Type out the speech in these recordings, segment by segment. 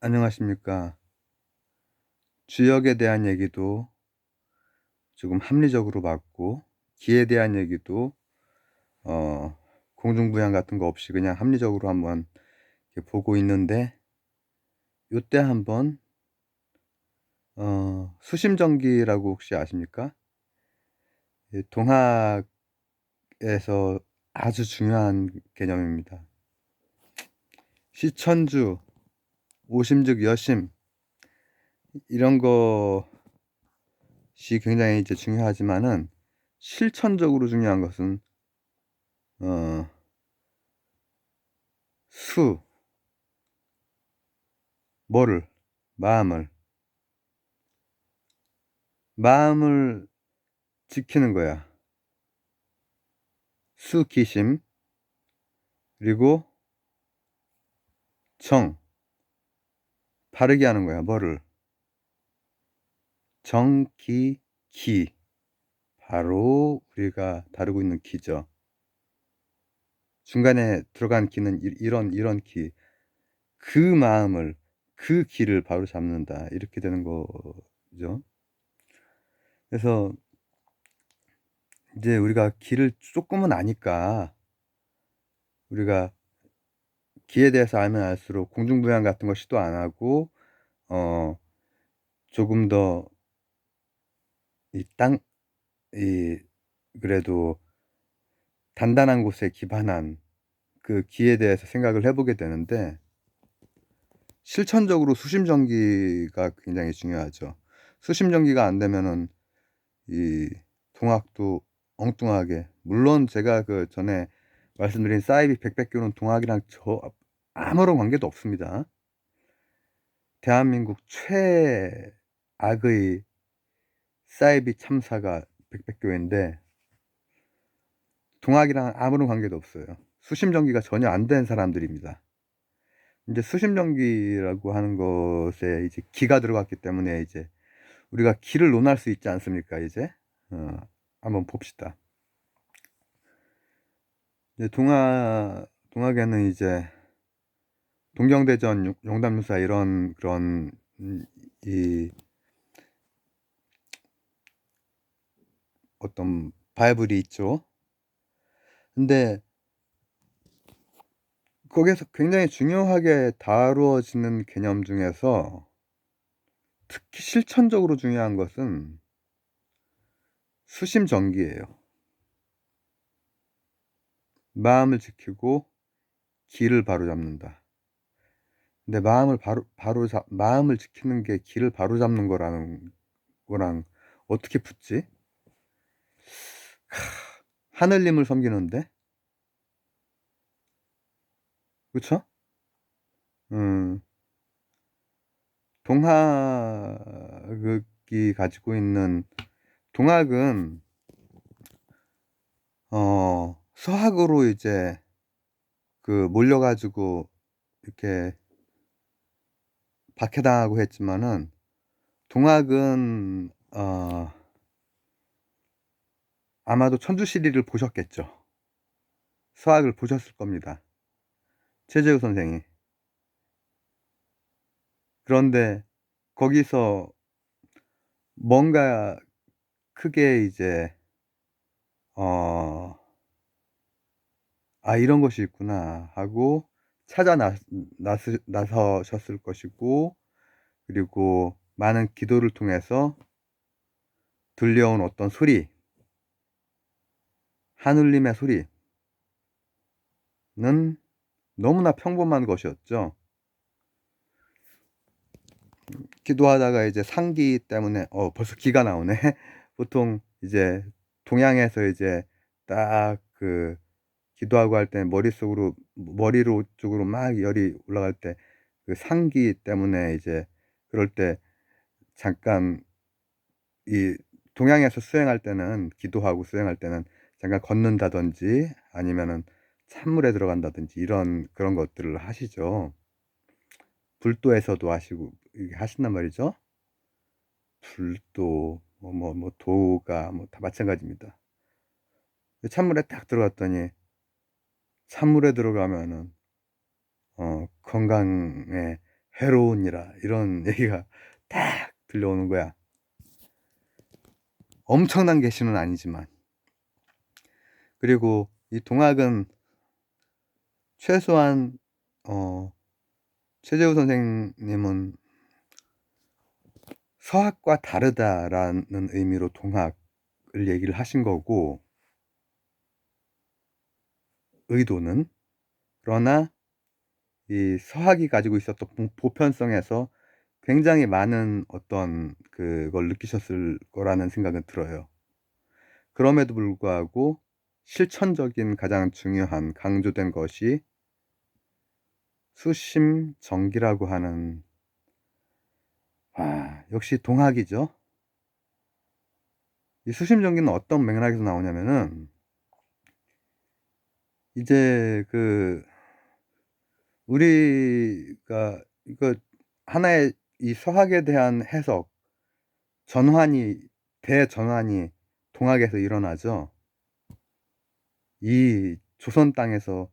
안녕하십니까. 주역에 대한 얘기도 조금 합리적으로 봤고 기에 대한 얘기도 어 공중부양 같은 거 없이 그냥 합리적으로 한번 보고 있는데 요때 한번 어 수심전기라고 혹시 아십니까? 이 동학에서 아주 중요한 개념입니다. 시천주, 오심즉 여심. 이런 것이 굉장히 이제 중요하지만은 실천적으로 중요한 것은 어 수, 뭐를 마음을. 마음을 지키는 거야. 수기심. 그리고 정 바르게 하는 거야. 뭐를 정기 기 바로 우리가 다루고 있는 기죠. 중간에 들어간 기는 이, 이런 이런 기. 그 마음을 그 기를 바로 잡는다. 이렇게 되는 거죠. 그래서 이제 우리가 기를 조금은 아니까 우리가 기에 대해서 알면 알수록 공중부양 같은 거 시도 안 하고 어 조금 더 이땅이 그래도 단단한 곳에 기반한 그 기에 대해서 생각을 해보게 되는데 실천적으로 수심전기가 굉장히 중요하죠. 수심전기가 안 되면은 이 동학도 엉뚱하게 물론 제가 그 전에 말씀드린 사이비 백백교는 동학이랑 저 아무런 관계도 없습니다. 대한민국 최악의 사이비 참사가 백백교인데 동학이랑 아무런 관계도 없어요. 수심전기가 전혀 안 된 사람들입니다. 이제 수심전기라고 하는 것에 이제 기가 들어갔기 때문에 이제 우리가 기를 논할 수 있지 않습니까? 이제 어, 한번 봅시다. 이제 동화 동학에는 이제 동경대전 용담유사 이런 그런 음, 이 어떤 바이블이 있죠. 근데 거기에서 굉장히 중요하게 다루어지는 개념 중에서 특히 실천적으로 중요한 것은 수심전기예요. 마음을 지키고 길을 바로잡는다. 근데 마음을 바로 바로 잡 마음을 지키는 게 길을 바로 잡는 거라는 거랑 어떻게 붙지? 하늘님을 섬기는데 그쵸? 음, 동학이 가지고 있는 동학은 어 서학으로 이제 그 몰려가지고 이렇게 박해당하고 했지만은 동학은 어 아마도 천주시리를 보셨겠죠. 서학을 보셨을 겁니다. 최재우 선생이. 그런데 거기서 뭔가 크게 이제 어, 아 이런 것이 있구나 하고 찾아 나서셨을 것이고 그리고 많은 기도를 통해서 들려온 어떤 소리 하늘님의 소리는 너무나 평범한 것이었죠. 기도하다가 이제 상기 때문에 어 벌써 기가 나오네. 보통 이제 동양에서 이제 딱그 기도하고 할 때 머릿속으로 머리로 쪽으로 막 열이 올라갈 때 그 상기 때문에 이제 그럴 때 잠깐 이 동양에서 수행할 때는 기도하고 수행할 때는 잠깐 걷는다든지 아니면은 찬물에 들어간다든지 이런 그런 것들을 하시죠. 불도에서도 하시고 하신단 말이죠. 불도 뭐뭐뭐 도가 뭐 다 마찬가지입니다. 찬물에 딱 들어갔더니 찬물에 들어가면은 어 건강에 해로우니라 이런 얘기가 딱 들려오는 거야. 엄청난 계시는 아니지만 그리고 이 동학은 최소한 어 최재우 선생님은 서학과 다르다라는 의미로 동학을 얘기를 하신 거고 의도는 그러나 이 서학이 가지고 있었던 보편성에서 굉장히 많은 어떤 그걸 느끼셨을 거라는 생각은 들어요. 그럼에도 불구하고 실천적인 가장 중요한 강조된 것이 수심 정기라고 하는 아, 역시 동학이죠. 이 수심 정기는 어떤 맥락에서 나오냐면은 이제 그 우리가 이거 하나의 이 서학에 대한 해석 전환이 대전환이 동학에서 일어나죠. 이 조선 땅에서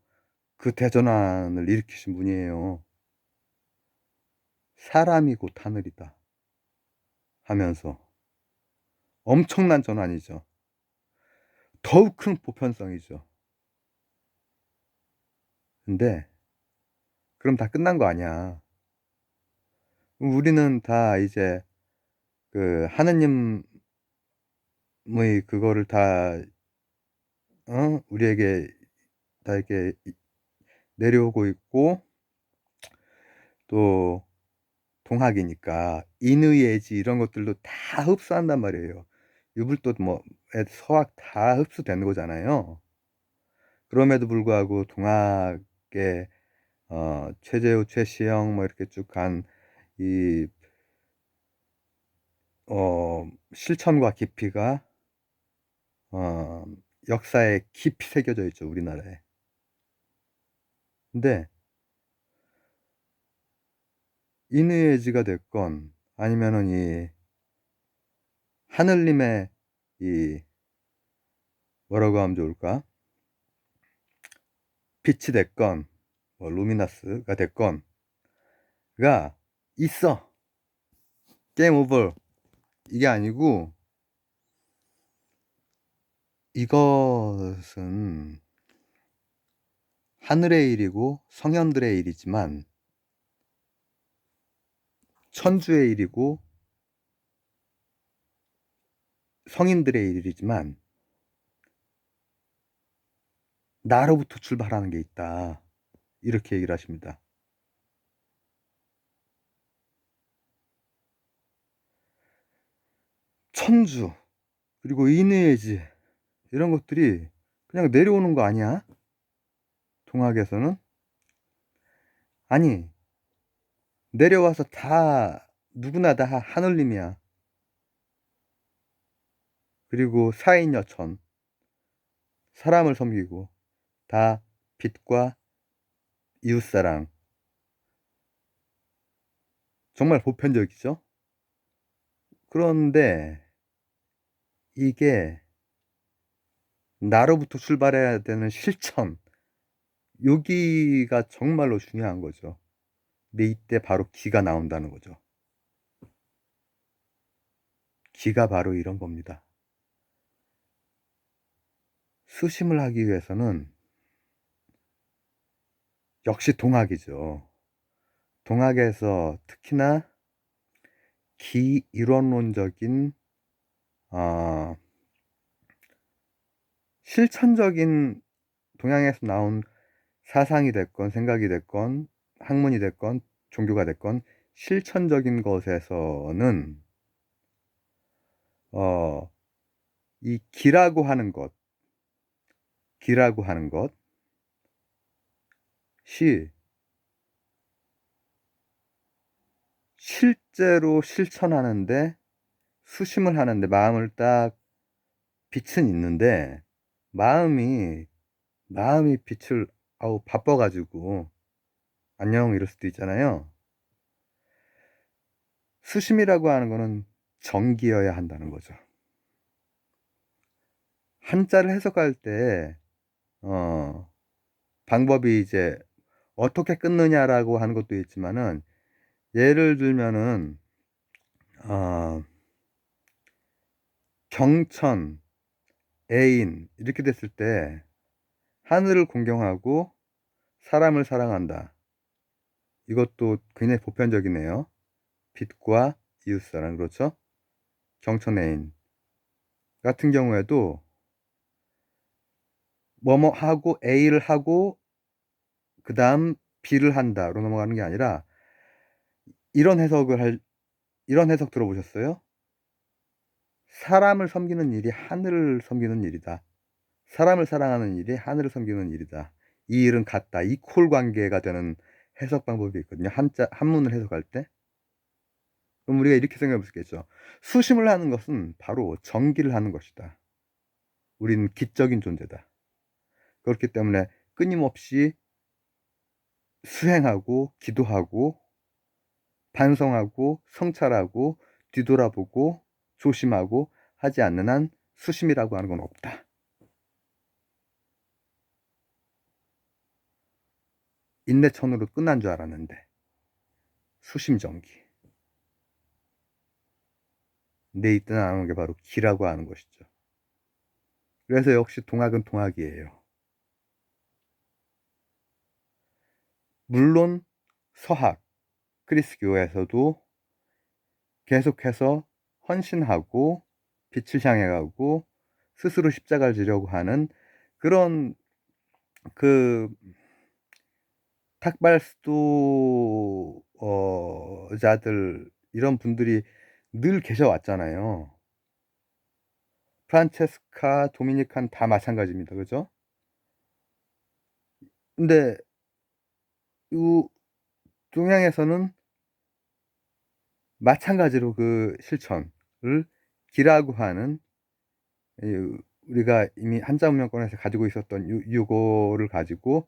그 대전환을 일으키신 분이에요. 사람이 곧 하늘이다 하면서 엄청난 전환이죠. 더욱 큰 보편성이죠. 근데 그럼 다 끝난 거 아니야. 우리는 다 이제 그 하느님의 그거를 다 어? 우리에게 다 이렇게 내려오고 있고 또 동학이니까 인의예지 이런 것들도 다 흡수한단 말이에요. 유불도 뭐 서학 다 흡수되는 거잖아요. 그럼에도 불구하고 동학 의 어, 최재우, 최시영 뭐 이렇게 쭉 간 이 어, 실천과 깊이가 어, 역사에 깊이 새겨져 있죠 우리나라에. 근데 인의예지가 됐건 아니면은 이 하늘님의 이 뭐라고 하면 좋을까? 빛이 됐건 뭐 루미나스가 됐건가 있어. 게임 오버 이게 아니고 이것은 하늘의 일이고 성현들의 일이지만 천주의 일이고 성인들의 일이지만 나로부터 출발하는 게 있다. 이렇게 얘기를 하십니다. 천주 그리고 인의예지 이런 것들이 그냥 내려오는 거 아니야? 동학에서는 아니 내려와서 다 누구나 다 하늘님이야. 그리고 사인여천 사람을 섬기고 다 빛과 이웃사랑 정말 보편적이죠. 그런데 이게 나로부터 출발해야 되는 실천 여기가 정말로 중요한 거죠. 근데 이때 바로 기가 나온다는 거죠. 기가 바로 이런 겁니다. 수심을 하기 위해서는 역시 동학이죠. 동학에서 특히나 기이론론적인 어, 실천적인 동양에서 나온 사상이 됐건 생각이 됐건 학문이 됐건 종교가 됐건 실천적인 것에서는 어, 이 기라고 하는 것, 기라고 하는 것 이 실제로 실천하는데 수심을 하는데 마음을 딱 빛은 있는데 마음이 마음이 빛을 아우 바빠가지고 안녕 이럴 수도 있잖아요. 수심이라고 하는 거는 정기여야 한다는 거죠. 한자를 해석할 때, 어, 방법이 이제 어떻게 끊느냐라고 하는 것도 있지만은 예를 들면은 어 경천, 애인 이렇게 됐을 때 하늘을 공경하고 사람을 사랑한다. 이것도 굉장히 보편적이네요. 빛과 이웃사랑 그렇죠? 경천 애인 같은 경우에도 뭐뭐 하고 A를 하고 그 다음 B를 한다로 넘어가는 게 아니라 이런 해석을 할 이런 해석 들어보셨어요? 사람을 섬기는 일이 하늘을 섬기는 일이다. 사람을 사랑하는 일이 하늘을 섬기는 일이다. 이 일은 같다. 이콜 관계가 되는 해석 방법이 있거든요. 한자 한문을 해석할 때. 그럼 우리가 이렇게 생각해 볼 수 있겠죠. 수심을 하는 것은 바로 정기를 하는 것이다. 우리는 기적인 존재다. 그렇기 때문에 끊임없이 수행하고 기도하고 반성하고 성찰하고 뒤돌아보고 조심하고 하지 않는 한 수심이라고 하는 건 없다. 인내천으로 끝난 줄 알았는데 수심정기 내안 오는 게 바로 기라고 하는 것이죠. 그래서 역시 동학은 동학이에요. 물론 서학 크리스교에서도 계속해서 헌신하고 빛을 향해 가고 스스로 십자가를 지려고 하는 그런 그 탁발스도 어 자들 이런 분들이 늘 계셔 왔잖아요. 프란체스카, 도미니칸 다 마찬가지입니다. 그죠? 근데 이 동양에서는 마찬가지로 그 실천을 기라고 하는 우리가 이미 한자 문명권에서 가지고 있었던 요, 요거를 가지고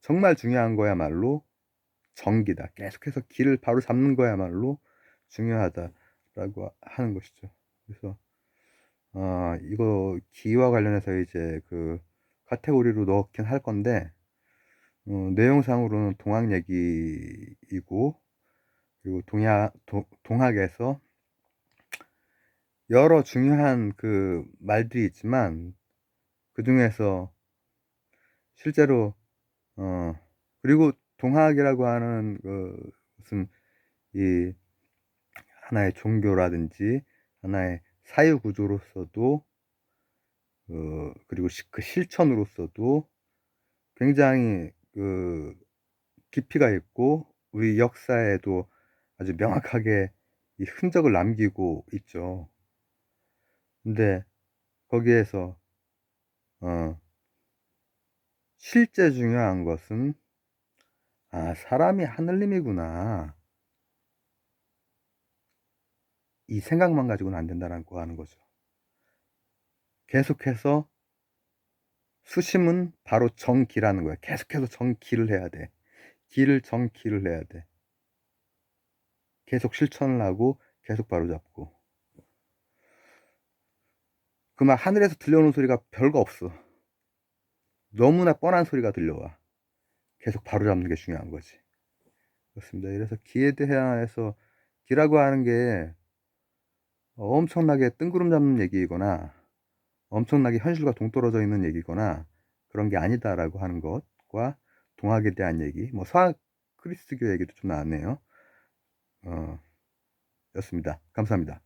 정말 중요한 거야말로 정기다. 계속해서 길을 바로 잡는 거야말로 중요하다라고 하는 것이죠. 그래서 어, 이거 기와 관련해서 이제 그 카테고리로 넣긴 할 건데 어, 내용상으로는 동학 얘기이고 그리고 동야, 도, 동학에서 여러 중요한 그 말들이 있지만 그 중에서 실제로 어 그리고 동학이라고 하는 그 무슨 이 하나의 종교라든지 하나의 사유 구조로서도 어 그리고 그 실천으로서도 굉장히 그 깊이가 있고 우리 역사에도 아주 명확하게 이 흔적을 남기고 있죠. 근데 거기에서 어 실제 중요한 것은 아 사람이 하늘님이구나 이 생각만 가지고는 안 된다라고 하는 거죠. 계속해서 수심은 바로 정기라는 거야. 계속해서 정기를 해야 돼. 기를 정기를 해야 돼. 계속 실천을 하고 계속 바로잡고. 그말 하늘에서 들려오는 소리가 별거 없어. 너무나 뻔한 소리가 들려와. 계속 바로잡는 게 중요한 거지. 그렇습니다. 그래서 기에 대해서 기라고 하는 게 엄청나게 뜬구름 잡는 얘기이거나 엄청나게 현실과 동떨어져 있는 얘기거나 그런 게 아니다라고 하는 것과 동학에 대한 얘기, 뭐 서학 크리스트교 얘기도 좀 나왔네요. 어, 였습니다. 감사합니다.